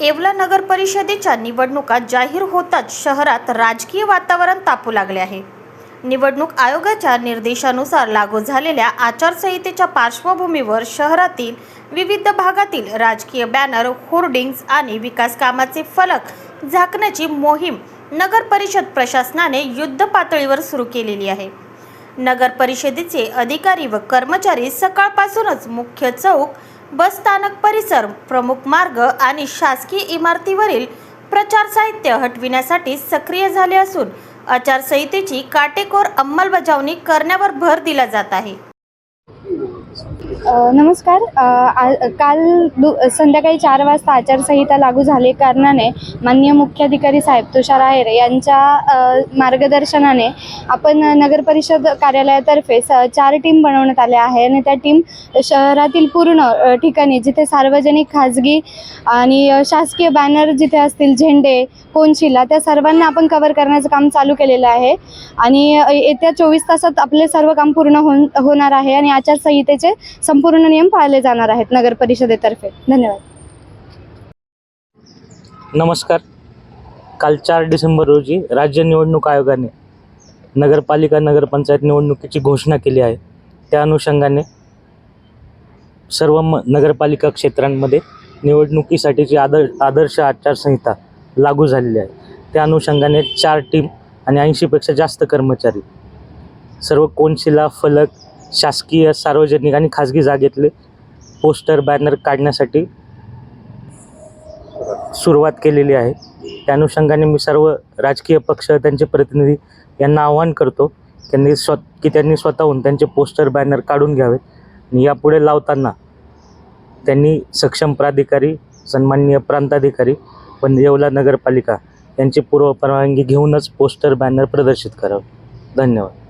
येवला नगर परिषदेच्या निवडणुका जाहीर होताच शहरात राजकीय वातावरण तापू लागले आहे. निवडणूक आयोगाच्या निर्देशानुसार लागू झालेल्या आचारसंहितेच्या पार्श्वभूमीवर शहरातील विविध भागातील राजकीय बॅनर होर्डिंग्ज आणि विकास कामाचे फलक झाकण्याची मोहीम नगर परिषद प्रशासनाने युद्ध पातळीवर सुरू केलेली आहे. नगर परिषदेचे अधिकारी व कर्मचारी सकाळपासूनच मुख्य चौक बस स्थानक परिसर प्रमुख मार्ग आणि शासकीय इमारतीवरील प्रचार साहित्य हटविण्यासाठी सक्रिय झाले असून आचारसंहितेची काटेकोर अंमलबजावणी करण्यावर भर दिला जात आहे. नमस्कार. आ- काल दु संध्याकाळी चार वाजता आचारसंहिता लागू झाले कारणाने माननीय मुख्याधिकारी साहेब तुषार आहेर यांच्या मार्गदर्शनाने आपण नगर परिषद कार्यालयातर्फे स चार टीम बनवण्यात आल्या आहे आणि त्या टीम शहरातील पूर्ण ठिकाणी जिथे सार्वजनिक खाजगी आणि शासकीय बॅनर जिथे असतील झेंडे कोनशिला त्या सर्वांना आपण कव्हर करण्याचं काम चालू केलेलं आहे. आणि येत्या चोवीस तासात आपले सर्व काम पूर्ण होऊन होणार आहे आणि आचारसंहितेचे संपूर्ण नियम पाळले जाणार आहेत नगर परिषदेतर्फे. धन्यवाद. नमस्कार. काल चार डिसेंबर रोजी राज्य निवडणूक आयोगाने नगरपालिका नगरपंचायत निवडणुकीची घोषणा केली आहे. त्या अनुषंगाने सर्व म नगरपालिका क्षेत्रांमध्ये निवडणुकीसाठीची आदर आदर्श आचारसंहिता लागू झालेली आहे. त्या अनुषंगाने चार टीम आणि ऐंशीपेक्षा जास्त कर्मचारी सर्व कोनशिला फलक शासकीय सार्वजनिक आणि खाजगी जागेतले पोस्टर बॅनर काढण्यासाठी सुरुवात केलेली आहे. त्या अनुषंगाने मी सर्व राजकीय पक्ष त्यांचे प्रतिनिधी यांना आवाहन करतो त्यांनी स्व की त्यांनी स्वतःहून त्यांचे पोस्टर बॅनर काढून घ्यावेत आणि यापुढे लावताना त्यांनी सक्षम प्राधिकारी सन्माननीय प्रांताधिकारी व येवला नगरपालिका यांची पूर्व परवानगी घेऊनच पोस्टर बॅनर प्रदर्शित करावे. धन्यवाद.